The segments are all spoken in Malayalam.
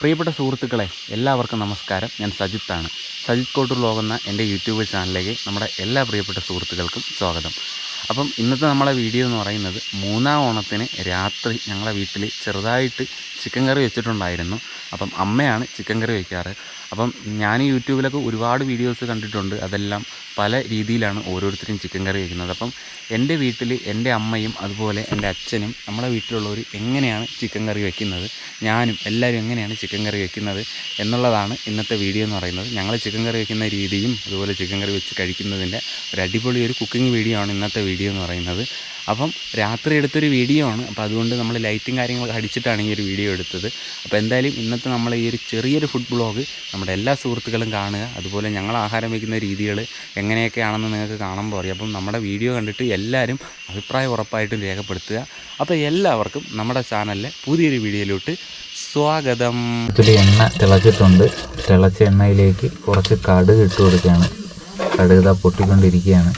പ്രിയപ്പെട്ട സുഹൃത്തുക്കളെ എല്ലാവർക്കും നമസ്കാരം. ഞാൻ സജിത്താണ് സജിത് കോട്ടൂർ ലോകുന്ന എന്റെ യൂട്യൂബ് ചാനലിലേക്ക് നമ്മുടെ എല്ലാ പ്രിയപ്പെട്ട സുഹൃത്തുക്കൾക്കും സ്വാഗതം. അപ്പം ഇന്നത്തെ നമ്മളെ വീഡിയോ എന്ന് പറയുന്നത് മൂന്നാം ഓണത്തിന് രാത്രി ഞങ്ങളെ വീട്ടിൽ ചെറുതായിട്ട് ചിക്കൻ കറി വെച്ചിട്ടുണ്ടായിരുന്നു. അപ്പം അമ്മയാണ് ചിക്കൻ കറി വയ്ക്കാറ് അപ്പം ഞാൻ യൂട്യൂബിലൊക്കെ ഒരുപാട് വീഡിയോസ് കണ്ടിട്ടുണ്ട്. അതെല്ലാം പല രീതിയിലാണ് ഓരോരുത്തരും ചിക്കൻ കറി വയ്ക്കുന്നത് അപ്പം എന്റെ വീട്ടിൽ എന്റെ അമ്മയും അതുപോലെ എന്റെ അച്ഛനും നമ്മളെ വീട്ടിലുള്ളവർ എങ്ങനെയാണ് ചിക്കൻ കറി വയ്ക്കുന്നത് ഞാനും എല്ലാവരും എങ്ങനെയാണ് ചിക്കൻ കറി വയ്ക്കുന്നത് എന്നുള്ളതാണ് ഇന്നത്തെ വീഡിയോ എന്ന് പറയുന്നത്. ഞങ്ങൾ ചിക്കൻ കറി വയ്ക്കുന്ന രീതിയും അതുപോലെ ചിക്കൻ കറി വെച്ച് കഴിക്കുന്നതിന്റെ ഒരു അടിപൊളി ഒരു കുക്കിംഗ് വീഡിയോ ആണ് ഇന്നത്തെ വീഡിയോ എന്ന് പറയുന്നത്. അപ്പം രാത്രി എടുത്തൊരു വീഡിയോ ആണ്. അപ്പോൾ അതുകൊണ്ട് നമ്മൾ ലൈറ്റും കാര്യങ്ങളൊക്കെ അടിച്ചിട്ടാണ് ഈ ഒരു വീഡിയോ എടുത്തത്. അപ്പോൾ എന്തായാലും ഇന്നത്തെ നമ്മൾ ഈ ഒരു ചെറിയൊരു ഫുഡ് ബ്ലോഗ് നമ്മുടെ എല്ലാ സുഹൃത്തുക്കളും കാണുക. അതുപോലെ ഞങ്ങൾ ആഹാരം വയ്ക്കുന്ന രീതികൾ എങ്ങനെയൊക്കെയാണെന്ന് നിങ്ങൾക്ക് കാണുമ്പോൾ അറിയാം. അപ്പം നമ്മുടെ വീഡിയോ കണ്ടിട്ട് എല്ലാവരും അഭിപ്രായം ഉറപ്പായിട്ടും രേഖപ്പെടുത്തുക. അപ്പോൾ എല്ലാവർക്കും നമ്മുടെ ചാനലിലെ പുതിയൊരു വീഡിയോയിലോട്ട് സ്വാഗതം. ഇതിൽ എണ്ണ തിളച്ചിട്ടുണ്ട്. തിളച്ച എണ്ണയിലേക്ക് കുറച്ച് കടുക് ഇട്ട് കൊടുക്കുകയാണ്. കടുക് പൊട്ടിക്കൊണ്ടിരിക്കുകയാണ്.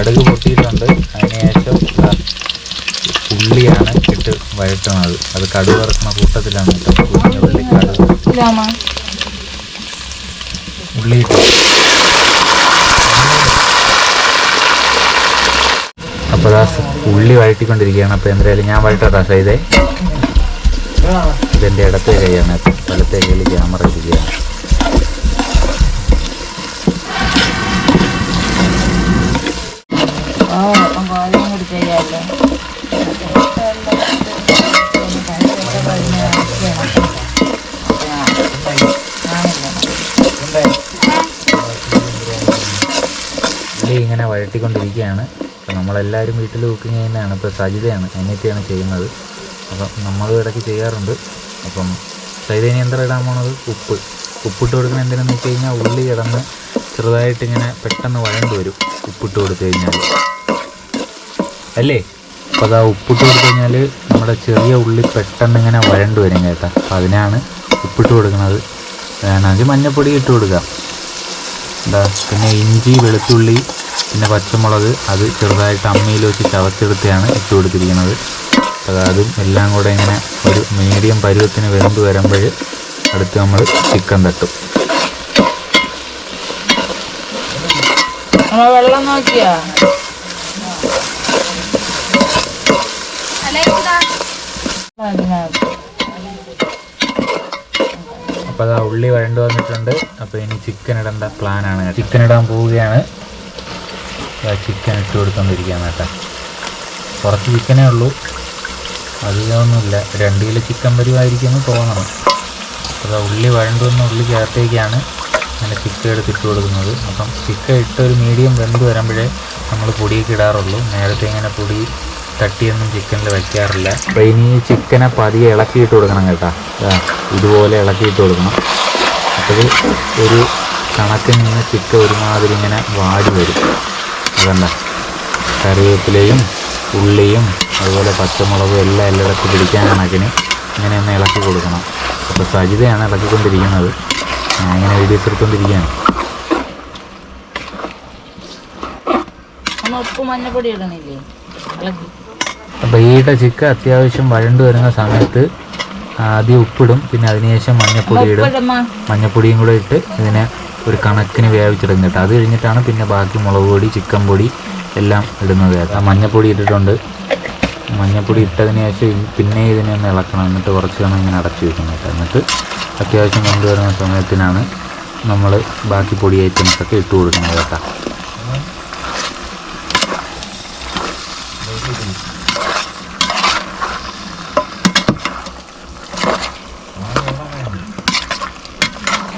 കടുക് പൊട്ടിയിട്ടുണ്ട്. അതിനുശേഷം ഏറ്റവും ഉള്ളിയാണ് ഇട്ട് വഴറ്റുന്നത്. അത് കടുക് വറുക്കുന്ന കൂട്ടത്തിലാണ് ഉള്ളി കടുക് ഉള്ളി അപ്പോൾ ദാ ഉള്ളി വഴറ്റിക്കൊണ്ടിരിക്കുകയാണ്. അപ്പോൾ എന്തായാലും ഞാൻ വഴറ്റാട്ടാ സൈതേ. ഇതെന്റെ ഇടത്തെ കൈയാണ്. വലത്തെ കയ്യിൽ ക്യാമറ ഇരിക്കുകയാണ് ഓ അപ്പം കോഴയും കൂടി ചെയ്യാമല്ലോ ഉള്ളി ഇങ്ങനെ അപ്പോൾ നമ്മളെല്ലാവരും വീട്ടിൽ കുക്കിംഗ് ചെയ്യുന്നതാണ്. ഇപ്പോൾ സജിതയാണ് എന്നിട്ടാണ് ചെയ്യുന്നത്. അപ്പം നമ്മളും ഇടയ്ക്ക് ചെയ്യാറുണ്ട്. അപ്പം സജിതയിന് എന്താ ഇടാൻ പോണത് ഉപ്പ്. ഉപ്പിട്ട് കൊടുക്കുന്ന എന്തിനാന്ന് വെച്ച് കഴിഞ്ഞാൽ ഉള്ളി കിടന്ന് ചെറുതായിട്ട് ഇങ്ങനെ പെട്ടെന്ന് വഴണ്ട് വരും ഉപ്പിട്ട് കൊടുത്തു കഴിഞ്ഞാൽ അല്ലേ? അപ്പോൾ അതാ ഉപ്പിട്ട് കൊടുത്തു കഴിഞ്ഞാൽ നമ്മുടെ ചെറിയ ഉള്ളി പെട്ടെന്ന് ഇങ്ങനെ വഴണ്ട് വരും കേട്ടോ. അപ്പോൾ അതിനാണ് ഉപ്പിട്ട് കൊടുക്കുന്നത്. വേണമെങ്കിൽ മഞ്ഞപ്പൊടി ഇട്ട് കൊടുക്കാം എന്താ പിന്നെ ഇഞ്ചി വെളുത്തുള്ളി പിന്നെ പച്ചമുളക് അത് ചെറുതായിട്ട് അമ്മയിൽ വെച്ച് ചവച്ചെടുത്താണ് ഇട്ട് കൊടുത്തിരിക്കുന്നത്. അതും എല്ലാം കൂടെ ഇങ്ങനെ ഒരു മീഡിയം പരുവത്തിന് വെന്ത് വരുമ്പോൾ അടുത്ത് നമ്മൾ ചിക്കൻ തട്ടും. നമ്മൾ വെള്ളം നോക്കിയാ? അതിനകത്ത് അപ്പോൾ അതാ ഉള്ളി വരണ്ടു വന്നിട്ടുണ്ട്. അപ്പോൾ ഇനി ചിക്കൻ ഇടേണ്ട പ്ലാനാണ് ചിക്കൻ ഇടാൻ പോവുകയാണ്. ചിക്കൻ ഇട്ട് കൊടുത്തുകൊണ്ടിരിക്കുകയാണ് കേട്ടോ. കുറച്ച് ചിക്കനേ ഉള്ളൂ. അധികമൊന്നുമില്ല. രണ്ട് കിലോ ചിക്കൻ വരുമായിരിക്കുമെന്ന് തോന്നണം. അപ്പോൾ ഉള്ളി വഴണ്ടു വന്ന ഉള്ളി ചേർത്തേക്കാണ് അങ്ങനെ ചിക്കൻ എടുത്തിട്ട് കൊടുക്കുന്നത്. അപ്പം ചിക്കൻ ഇട്ട് ഒരു മീഡിയം വെന്ത് വരുമ്പോഴേ നമ്മൾ പൊടിയൊക്കെ ഇടാറുള്ളൂ. നേരത്തെ ഇങ്ങനെ പൊടി തട്ടിയൊന്നും ചിക്കനിൽ വയ്ക്കാറില്ല അപ്പോൾ ഇനി ചിക്കനെ പതിയെ ഇളക്കിയിട്ട് കൊടുക്കണം കേട്ടോ. ഇതുപോലെ ഇളക്കിയിട്ട് കൊടുക്കണം. അപ്പോൾ ഒരു കണക്കിൽ നിന്ന് ചിക്കൻ ഒരുമാതിരി ഇങ്ങനെ വാടി വരും. അതല്ല കറിവേപ്പിലയും ഉള്ളിയും അതുപോലെ പച്ചമുളകും എല്ലാം എല്ലായിടത്തും പിടിക്കാൻ കണക്കിന് ഇങ്ങനെ ഒന്ന് ഇളക്കി കൊടുക്കണം. അപ്പോൾ സജിതയാണ് ഇളക്കിക്കൊണ്ടിരിക്കുന്നത്. ഞാൻ ഇങ്ങനെ വീഡിയോസ് എടുത്തുകൊണ്ടിരിക്കുകയാണ് അപ്പോൾ ഈയുടെ ചിക്ക അത്യാവശ്യം വഴണ്ടു വരുന്ന സമയത്ത് ആദ്യം ഉപ്പിടും പിന്നെ അതിനുശേഷം മഞ്ഞപ്പൊടി ഇടും. മഞ്ഞപ്പൊടിയും കൂടെ ഇട്ട് ഇതിനെ ഒരു കണക്കിന് വേവിച്ചെടുക്കും കേട്ടോ. അത് കഴിഞ്ഞിട്ടാണ് പിന്നെ ബാക്കി മുളക് പൊടി ചിക്കൻ പൊടി എല്ലാം ഇടുന്നത് കേട്ടോ. മഞ്ഞപ്പൊടി ഇട്ടിട്ടുണ്ട്. മഞ്ഞപ്പൊടി ഇട്ടതിന് ശേഷം പിന്നെ ഇതിനെ ഒന്ന് ഇളക്കണം. എന്നിട്ട് കുറച്ച് സമയം ഇങ്ങനെ അടച്ചു വെക്കണം കേട്ടോ. എന്നിട്ട് അത്യാവശ്യം കൊണ്ടുവരുന്ന സമയത്തിനാണ് നമ്മൾ ബാക്കി പൊടി ഐറ്റംസ് ഒക്കെ ഇട്ട് കൊടുക്കുന്നത് കേട്ടോ.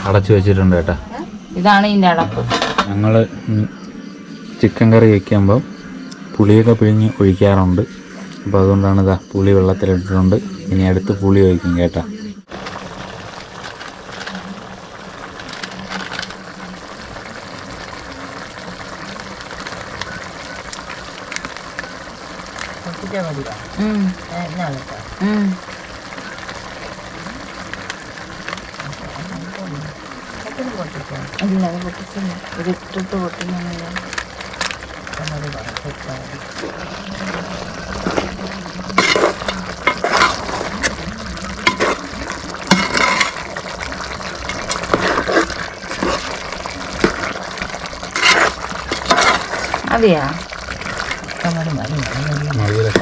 അടച്ചു വെച്ചിട്ടുണ്ട് കേട്ടോ. ഇതാണ് ഇതിന്റെ അടപ്പ്. ഞങ്ങൾ ചിക്കൻ കറി വയ്ക്കുമ്പോൾ പുളിയൊക്കെ പിഴിഞ്ഞ് ഒഴിക്കാറുണ്ട്. അപ്പോൾ അതുകൊണ്ടാണ് ഇതാ പുളി വെള്ളത്തിലിട്ടിട്ടുണ്ട്. ഇനി അടുത്ത് പുളി ഒഴിക്കും കേട്ടോ. കേട്ടാ ഉം. പൊട്ടിക്കണം ഇല്ല. അത് പൊട്ടിച്ചില്ല ഇത് ഇട്ടിട്ട് പൊട്ടിക്കുന്നില്ല അത് പറഞ്ഞാൽ മതിയാ മതി മതി മതി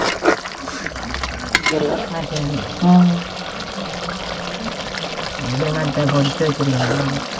മറ്റേ പൊടിച്ച് വെച്ചിരിക്കുന്നു.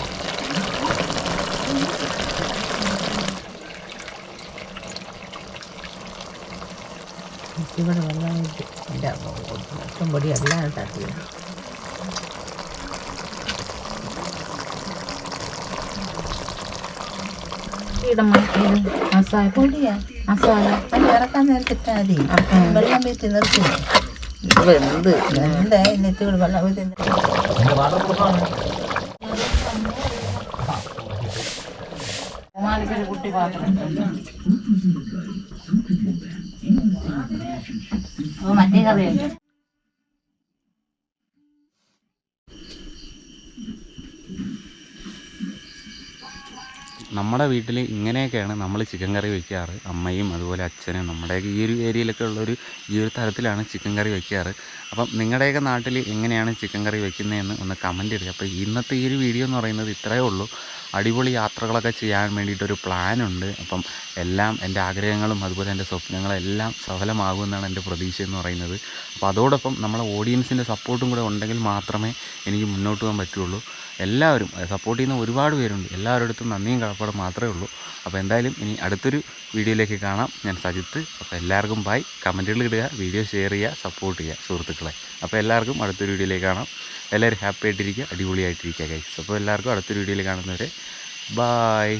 മൊത്തം പൊടി എല്ലാം തട്ടി ഈട മ- ഇത് മസാല. പൊടിയാ മസാല. അത് ഇറക്കാൻ നേരത്തെ ഇട്ടാൽ മതി വെള്ളം വീട്ടി നിർത്തി. വെന്ത് എന്താ എന്നിട്ട് വെള്ളം വീട്ടി കുട്ടി പാത്രം ഓ മറ്റേ കറിയുണ്ട്. നമ്മുടെ വീട്ടിൽ ഇങ്ങനെയൊക്കെയാണ് നമ്മൾ ചിക്കൻ കറി വയ്ക്കാറ് അമ്മയും അതുപോലെ അച്ഛനും നമ്മുടെയൊക്കെ ഈ ഒരു ഏരിയയിലൊക്കെ ഉള്ളൊരു ഈ ഒരു തരത്തിലാണ് ചിക്കൻ കറി വയ്ക്കാറ് അപ്പം നിങ്ങളുടെയൊക്കെ നാട്ടിൽ എങ്ങനെയാണ് ചിക്കൻ കറി വെക്കുന്നതെന്ന് ഒന്ന് കമന്റ് ഇടുക. അപ്പോൾ ഇന്നത്തെ ഈ ഒരു വീഡിയോ എന്ന് പറയുന്നത് ഇത്രയേ ഉള്ളൂ. അടിപൊളി യാത്രകളൊക്കെ ചെയ്യാൻ വേണ്ടിയിട്ടൊരു പ്ലാനുണ്ട്. അപ്പം എല്ലാം എന്റെ ആഗ്രഹങ്ങളും അതുപോലെ എന്റെ സ്വപ്നങ്ങളും എല്ലാം സഫലമാകുമെന്നാണ് എന്റെ പ്രതീക്ഷ എന്ന് പറയുന്നത്. അപ്പോൾ അതോടൊപ്പം നമ്മളെ ഓഡിയൻസിന്റെ സപ്പോർട്ടും കൂടെ ഉണ്ടെങ്കിൽ മാത്രമേ എനിക്ക് മുന്നോട്ട് പോകാൻ പറ്റുള്ളൂ. എല്ലാവരും സപ്പോർട്ട് ചെയ്യുന്ന ഒരുപാട് പേരുണ്ട്. എല്ലാവരുടെ അടുത്തും നന്ദിയും കടപ്പാടും മാത്രമേ ഉള്ളൂ. അപ്പോൾ എന്തായാലും ഇനി അടുത്തൊരു വീഡിയോയിലേക്ക് കാണാം. ഞാൻ സജിത്ത്. അപ്പോൾ എല്ലാവർക്കും ബൈ കമന്റുകൾ ഇടുക വീഡിയോ ഷെയർ ചെയ്യുക സപ്പോർട്ട് ചെയ്യുക സുഹൃത്തുക്കളെ. അപ്പോൾ എല്ലാവർക്കും അടുത്തൊരു വീഡിയോയിലേക്ക് കാണാം. എല്ലാവരും ഹാപ്പി ആയിട്ടിരിക്കുക അടിപൊളിയായിട്ടിരിക്കുക ഗൈസ് അപ്പോൾ എല്ലാവർക്കും അടുത്തൊരു വീഡിയോയിൽ കാണുന്നവരെ ബായ്